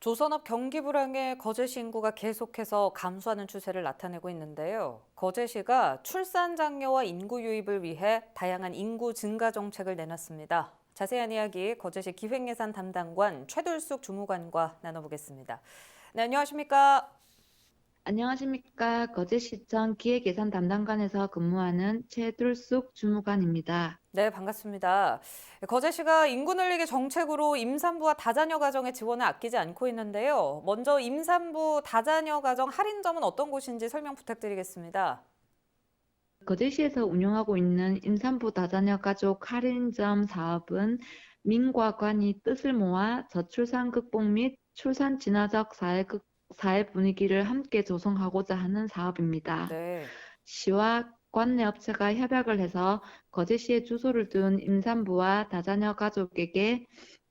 조선업 경기 불황에 거제시 인구가 계속해서 감소하는 추세를 나타내고 있는데요. 거제시가 출산 장려와 인구 유입을 위해 다양한 인구 증가 정책을 내놨습니다. 자세한 이야기 거제시 기획예산 담당관 최돌숙 주무관과 나눠보겠습니다. 네, 안녕하십니까? 안녕하십니까. 거제시청 기획예산 담당관에서 근무하는 최돌숙 주무관입니다. 네, 반갑습니다. 거제시가 인구 늘리기 정책으로 임산부와 다자녀 가정의 지원을 아끼지 않고 있는데요. 먼저 임산부 다자녀 가정 할인점은 어떤 곳인지 설명 부탁드리겠습니다. 거제시에서 운영하고 있는 임산부 다자녀 가족 할인점 사업은 민과 관이 뜻을 모아 저출산 극복 및 출산 진화적 사회, 극- 사회 분위기를 함께 조성하고자 하는 사업입니다. 네. 시와 관내 업체가 협약을 해서 거제시에 주소를 둔 임산부와 다자녀 가족에게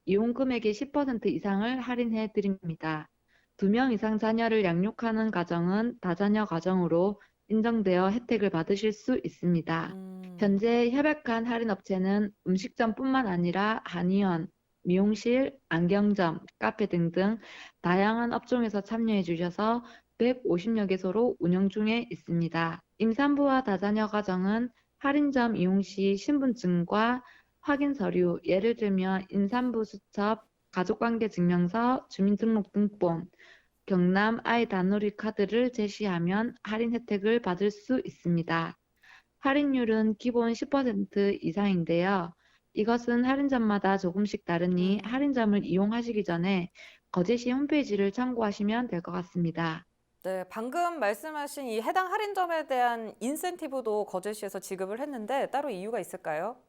이용 금액의 10% 이상을 할인해 드립니다. 두명 이상 자녀를 양육하는 가정은 다자녀 가정으로 인정되어 혜택을 받으실 수 있습니다. 음, 현재 협약한 할인 업체는 음식점뿐만 아니라 한의원, 미용실, 안경점, 카페 등등 다양한 업종에서 참여해 주셔서 150여 개소로 운영 중에 있습니다. 임산부와 다자녀 가정은 할인점 이용 시 신분증과 확인 서류, 예를 들면 임산부 수첩, 가족관계 증명서, 주민등록등본, 경남 아이 단놀이 카드를 제시하면 할인 혜택을 받을 수 있습니다. 할인율은 기본 10% 이상인데요. 이것은 할인점마다 조금씩 다르니 할인점을 이용하시기 전에 거제시 홈페이지를 참고하시면 될 것 같습니다. 네, 방금 말씀하신 이 해당 할인점에 대한 인센티브도 거제시에서 지급을 했는데 따로 이유가 있을까요?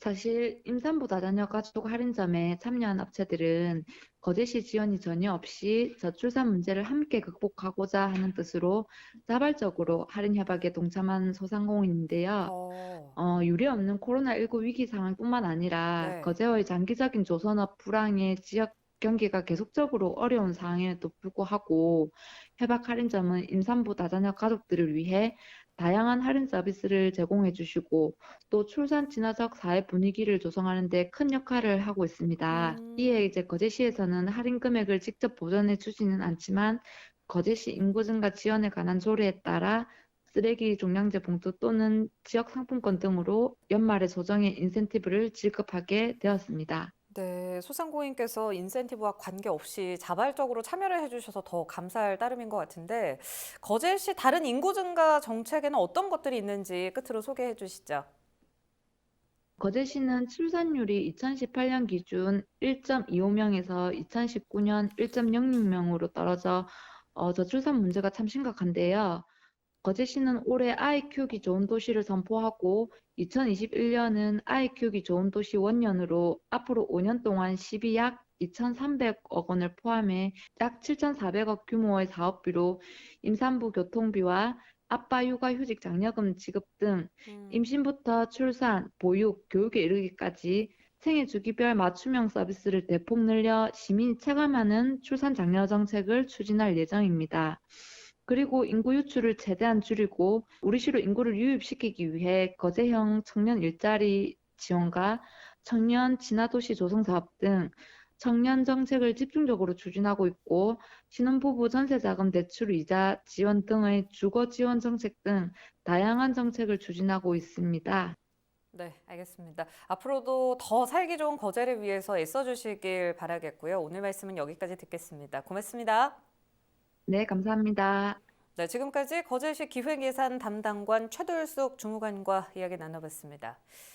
사실 임산부 다자녀 가족 할인점에 참여한 업체들은 거제시 지원이 전혀 없이 저출산 문제를 함께 극복하고자 하는 뜻으로 자발적으로 할인 협약에 동참한 소상공인인데요. 어, 어, 유례 없는 코로나19 위기 상황뿐만 아니라 네. 거제의 장기적인 조선업 불황의 지역 경기가 계속적으로 어려운 상황에도 불구하고 협약 할인점은 임산부 다자녀 가족들을 위해 다양한 할인 서비스를 제공해 주시고 또 출산 진화적 사회 분위기를 조성하는 데 큰 역할을 하고 있습니다. 음. 이에 이제 거제시에서는 할인 금액을 직접 보전해 주지는 않지만 거제시 인구 증가 지원에 관한 조례에 따라 쓰레기 종량제 봉투 또는 지역 상품권 등으로 연말에 조정의 인센티브를 지급하게 되었습니다. 네, 소상공인께서 인센티브와 관계없이 자발적으로 참여를 해주셔서 더 감사할 따름인 것 같은데 거제시 다른 인구 증가 정책에는 어떤 것들이 있는지 끝으로 소개해 주시죠. 거제시는 출산율이 2018년 기준 1.25명에서 2019년 1.06명으로 떨어져 어, 저출산 문제가 참 심각한데요. 거제시는 올해 키우기 좋은 도시를 선포하고 2021년은 아이 키우기 좋은 도시 원년으로 앞으로 5년 동안 시비 약 2,300억 원을 포함해 약 7,400억 규모의 사업비로 임산부 교통비와 아빠 육아 휴직 장려금 지급 등 음, 임신부터 출산, 보육, 교육에 이르기까지 생애 주기별 맞춤형 서비스를 대폭 늘려 시민이 체감하는 출산 장려 정책을 추진할 예정입니다. 그리고 인구 유출을 최대한 줄이고 우리 시로 인구를 유입시키기 위해 거제형 청년 일자리 지원과 청년 진화도시 조성 사업 등 청년 정책을 집중적으로 추진하고 있고 신혼부부 전세자금 대출 이자 지원 등의 주거 지원 정책 등 다양한 정책을 추진하고 있습니다. 네, 알겠습니다. 앞으로도 더 살기 좋은 거제를 위해서 애써주시길 바라겠고요. 오늘 말씀은 여기까지 듣겠습니다. 고맙습니다. 네, 감사합니다. 네, 지금까지 거제시 기획예산 담당관 최돌숙 주무관과 이야기 나눠봤습니다.